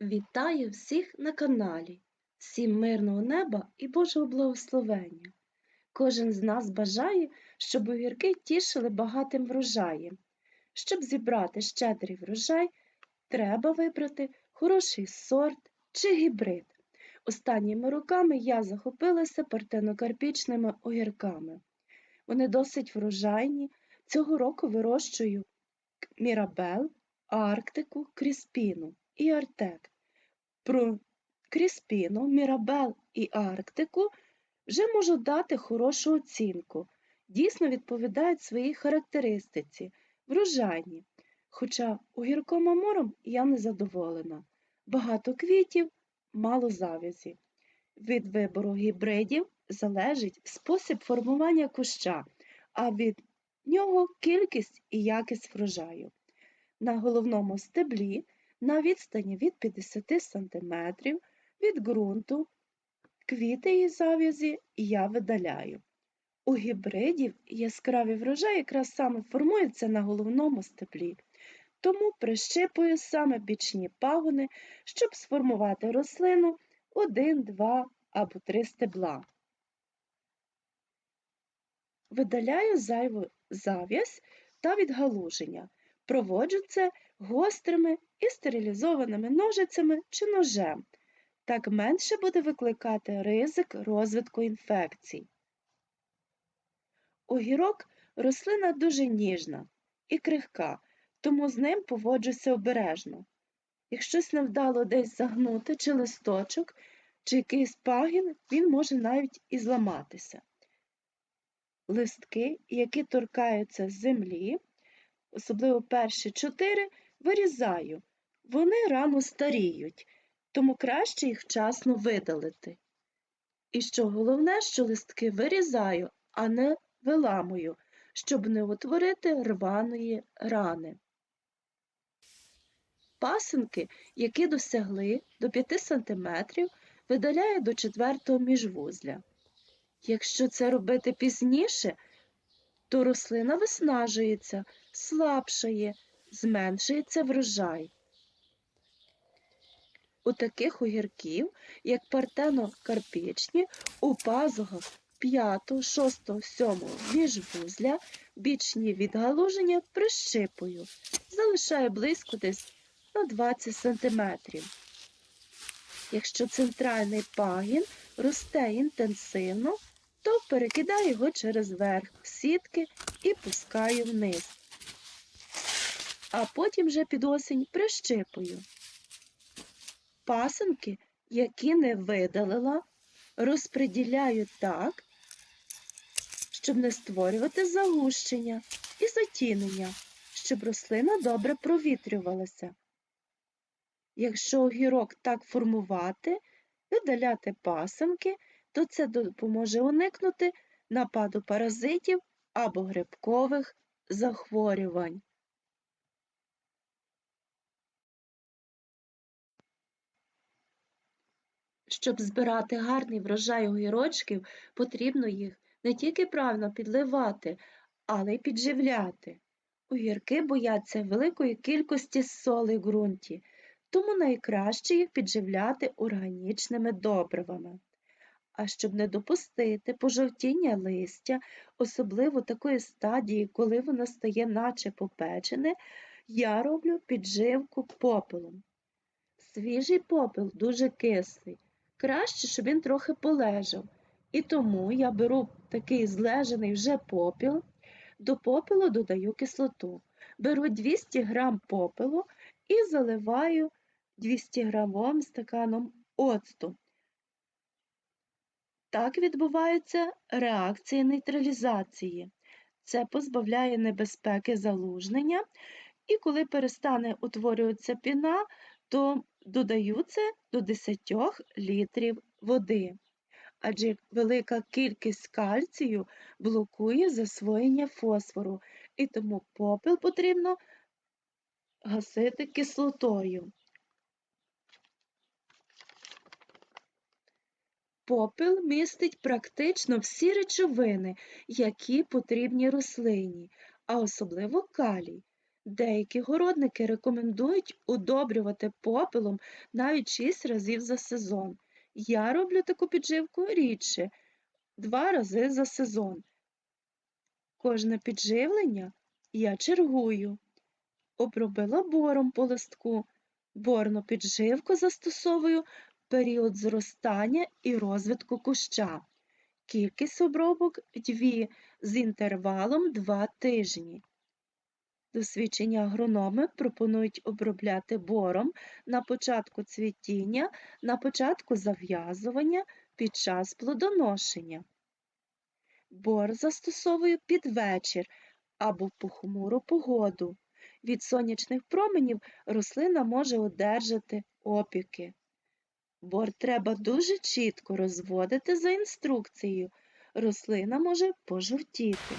Вітаю всіх на каналі, всім мирного неба і Божого благословення. Кожен з нас бажає, щоб огірки тішили багатим врожаєм. Щоб зібрати щедрий врожай, треба вибрати хороший сорт чи гібрид. Останніми роками я захопилася партенокарпічними огірками. Вони досить врожайні. Цього року вирощую мірабел, арктику, кріспіну і артек. Про кріспіну, мірабел і арктику вже можу дати хорошу оцінку. Дійсно відповідають своїй характеристиці, врожайні. Хоча огірком амуром я не задоволена. Багато квітів, мало завязі. Від вибору гібридів залежить спосіб формування куща, а від нього кількість і якість врожаю. На головному стеблі на відстані від 50 см від ґрунту квіти і зав'язі я видаляю. У гібридів яскраві врожаї якраз саме формуються на головному стеблі, тому прищипую саме бічні пагони, щоб сформувати рослину один, два або три стебла. Видаляю зайву зав'язь та відгалуження. Проводжу це гострими і стерилізованими ножицями чи ножем. Так менше буде викликати ризик розвитку інфекцій. Огірок рослина дуже ніжна і крихка, тому з ним поводжуся обережно. Якщось невдало десь загнути чи листочок, чи якийсь пагін, він може навіть і зламатися. Листки, які торкаються землі, особливо перші чотири, вирізаю. Вони рано старіють, тому краще їх вчасно видалити. І що головне, що листки вирізаю, а не виламую, щоб не утворити рваної рани. Пасинки, які досягли до 5 см, видаляю до четвертого міжвузля. Якщо це робити пізніше, то рослина виснажується, слабшає, зменшується врожай. У таких огірків, як партено-карпічні, у пазухах 5, 6, 7 міжвузля бічні відгалуження прищипую, залишаю близько десь на 20 см. Якщо центральний пагін росте інтенсивно, то перекидаю його через верх сітки і пускаю вниз. А потім вже під осінь прищипую. Пасинки, які не видалила, розподіляю так, щоб не створювати загущення і затінення, щоб рослина добре провітрювалася. Якщо огірок так формувати, видаляти пасинки, то це допоможе уникнути нападу паразитів або грибкових захворювань. Щоб збирати гарний врожай огірочків, потрібно їх не тільки правильно підливати, але й підживляти. Огірки бояться великої кількості соли в ґрунті, тому найкраще їх підживляти органічними добривами. А щоб не допустити пожовтіння листя, особливо такої стадії, коли воно стає наче попечене, я роблю підживку попелом. Свіжий попел дуже кислий, краще, щоб він трохи полежав. І тому я беру такий злежений вже попіл, до попелу додаю кислоту. Беру 200 г попелу і заливаю 200 грамовим стаканом оцту. Так відбуваються реакції нейтралізації. Це позбавляє небезпеки залужнення, і коли перестане утворюватися піна, то додаю це до 10 літрів води. Адже велика кількість кальцію блокує засвоєння фосфору, і тому попіл потрібно гасити кислотою. Попіл містить практично всі речовини, які потрібні рослині, а особливо калій. Деякі городники рекомендують удобрювати попелом навіть 6 разів за сезон. Я роблю таку підживку рідше, 2 рази за сезон. Кожне підживлення я чергую. Обробила бором по листку. Борну підживку застосовую в період зростання і розвитку куща. Кількість обробок 2 з інтервалом 2 тижні. Досвідчені агрономи пропонують обробляти бором на початку цвітіння, на початку зав'язування, під час плодоношення. Бор застосовую під вечір або в похмуру погоду. Від сонячних променів рослина може одержати опіки. Бор треба дуже чітко розводити за інструкцією. Рослина може пожовтіти.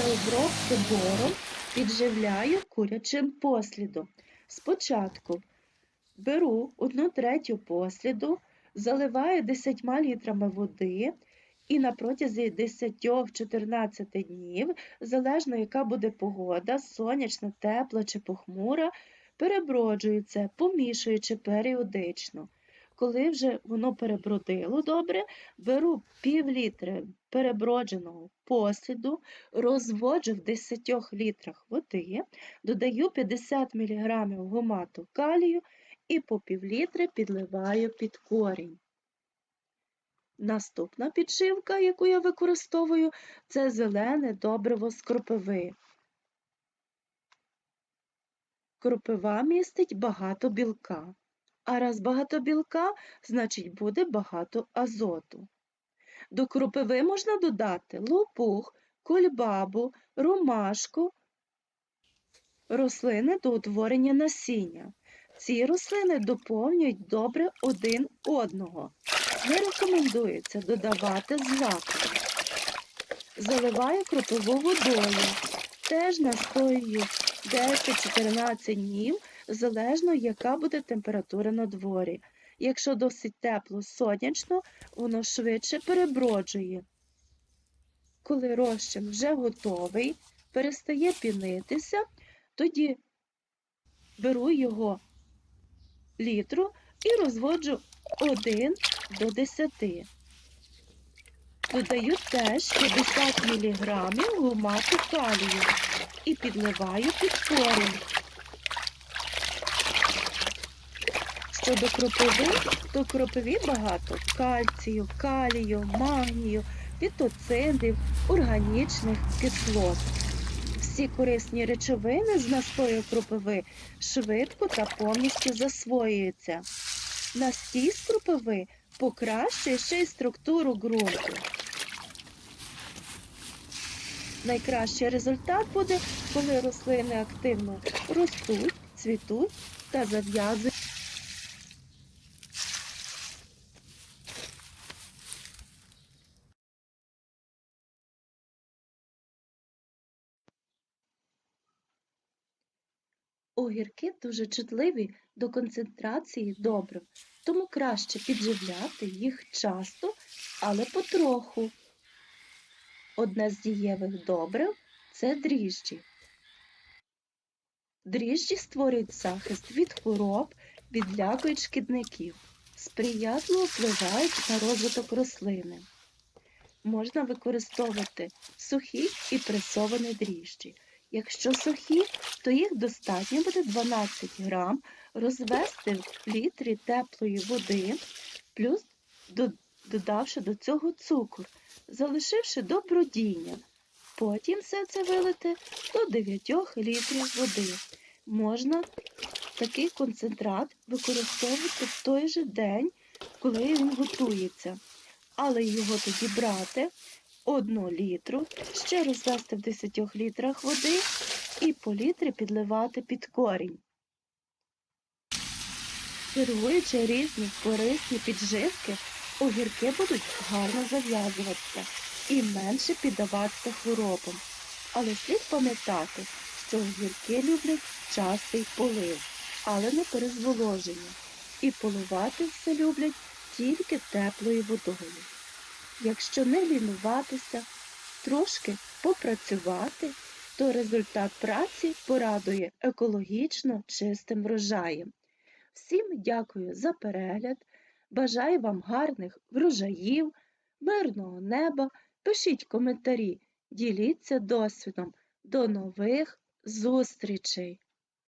Після обробки бором підживляю курячим послідом. Спочатку беру 1 третю посліду, заливаю 10 літрами води і на протязі 10-14 днів, залежно яка буде погода, сонячна, тепла чи похмура, переброджую помішуючи періодично. Коли вже воно перебродило добре, беру пів літри перебродженого посліду, розводжу в 10 літрах води, додаю 50 мг гумату калію і по півлітри підливаю під корінь. Наступна підшивка, яку я використовую, це зелене добриво з кропиви. Кропива містить багато білка. А раз багато білка, значить буде багато азоту. До кропиви можна додати лопух, кульбабу, ромашку, рослини до утворення насіння. Ці рослини доповнюють добре один одного. Не рекомендується додавати злаку. Заливаю кропиву водою. Теж настоюю 10-14 днів, залежно яка буде температура на дворі. Якщо досить тепло сонячно, воно швидше переброджує. Коли розчин вже готовий, перестає пінитися, тоді беру його літру і розводжу 1 до 10. Додаю теж 50 мг гумату калію і підливаю під корінь. Щодо кропиви, то кропиві багато кальцію, калію, магнію, фітоцидів, органічних кислот. Всі корисні речовини з настою кропиви швидко та повністю засвоюються. Настій з кропиви покращує ще й структуру ґрунту. Найкращий результат буде, коли рослини активно ростуть, цвітуть та зав'язують. Огірки дуже чутливі до концентрації добрив, тому краще підживляти їх часто, але потроху. Одне з дієвих добрив це дріжджі. Дріжджі створюють захист від хвороб, відлякують шкідників, сприятливо впливають на розвиток рослини. Можна використовувати сухі і пресовані дріжджі. Якщо сухі, то їх достатньо буде 12 грам розвести в літрі теплої води, плюс додавши до цього цукор, залишивши до бродіння. Потім все це вилити до 9 літрів води. Можна такий концентрат використовувати в той же день, коли він готується, але його тоді брати 1 літру, ще розвести в 10 літрах води і по літрі підливати під корінь. Чергуючи різні корисні підживки, огірки будуть гарно зав'язуватися і менше піддаватися хворобам. Але слід пам'ятати, що огірки люблять частий полив, але не перезволоження. і поливати все люблять тільки теплою водою. Якщо не лінуватися, трошки попрацювати, то результат праці порадує екологічно чистим врожаєм. Всім дякую за перегляд. Бажаю вам гарних врожаїв, мирного неба. Пишіть коментарі, діліться досвідом. До нових зустрічей!